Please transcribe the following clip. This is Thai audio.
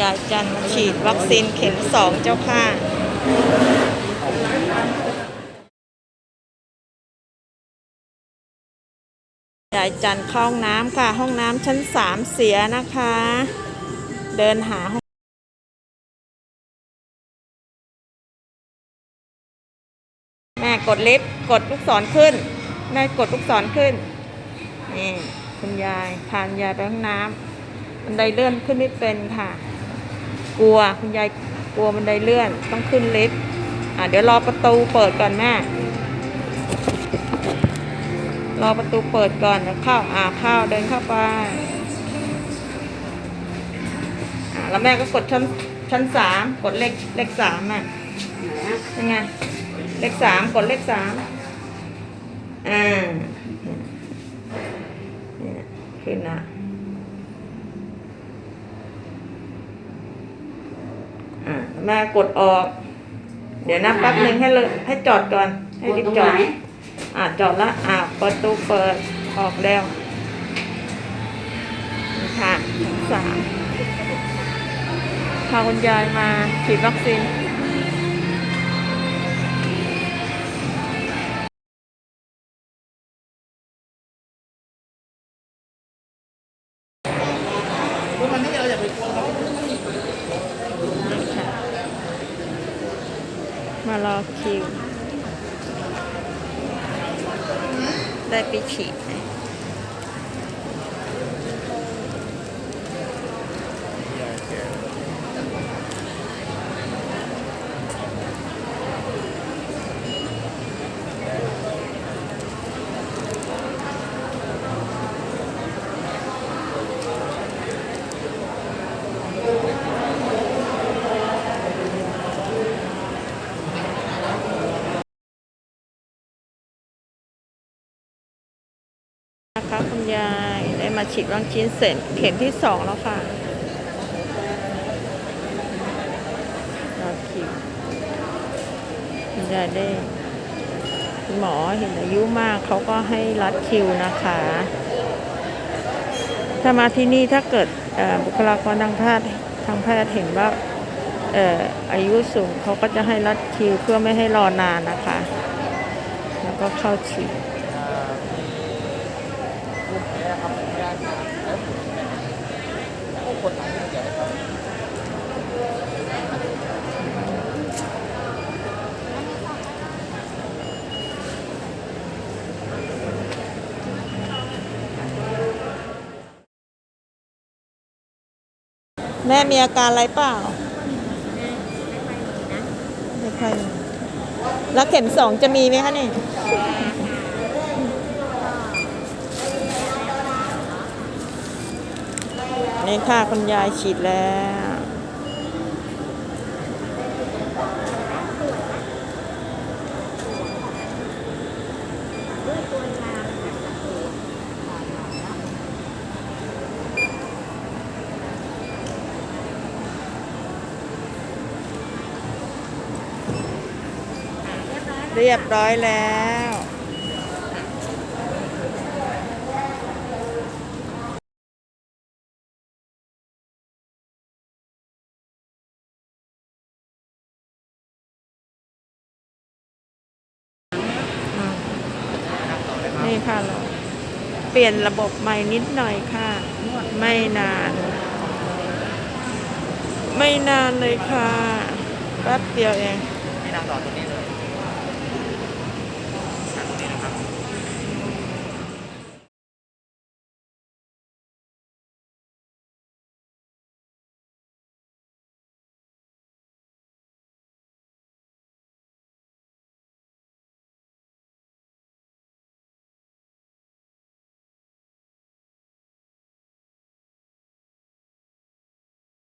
ยายจันฉีดวัคซีนเข็มสองเจ้าค่ะยายจันเข้าห้องน้ำค่ะ ห้องน้ำชั้นสามเสียนะคะ เดินหาห้องแม่กดลิฟต์กดลูกศรขึ้น แม่กดลูกศรขึ้นนี่คุณยายพานยาไปห้องน้ำบันไดเลื่อนขึ้นไม่เป็นค่ะ กลัวคุณยายกลัวบันไดเลื่อน ต้องขึ้นลิฟต์อะเดี๋ยวรอประตูเปิดก่อนแม่รอประตูเปิดก่อนแล้วเข้าอ่าเข้าเดินเข้าไปอ่าแล้วแม่ก็กดชั้นชั้นสามกดเลขเลขสามอะยังไงเลขสามกดเลขสามอ่านี่นะขึ้นนะ อ่าแม่กดออก เดี๋ยวนะแป๊บหนึ่งให้เลยให้จอดก่อน ให้รีบจอด อะจอดละอะประตูเปิดออกแล้วนี่ค่ะชั้นสามพาคุณยายมาฉีดวัคซีนมันไม่เราอย่าไปกลัวเขา นี่ค่ะ มารอคิว ได้ไปฉีด นะคะคุณยายได้มาฉีดวัคซีนเสร็จเข็มที่สองแล้วค่ะรอคิวคุณยายได้คุณหมอเห็นอายุมากเขาก็ให้รัดคิวนะคะ ถ้ามาที่นี่ถ้าเกิดบุคลากรทางแพทย์ทางแพทย์เห็นว่าอายุสูงเขาก็จะให้รัดคิวเพื่อไม่ให้รอนานนะคะ แล้วก็เข้าฉีด กลุ่มนี้ครับไม่ได้ครับแล้วผมเนี่ยโอ้ คนหลังที่ใหญ่ครับแม่มีอาการอะไรเปล่า ไม่ค่อยมีแล้วเข็มสองจะมีไหมคะนี่ นี่ค่ะคุณยายฉีดแล้วเรียบร้อยแล้ว นี่ค่ะเราเปลี่ยนระบบใหม่นิดหน่อยค่ะ ไม่นาน ไม่นานเลยค่ะ แป๊บเดียวเอง ไม่นานต่อตัวนี้เลย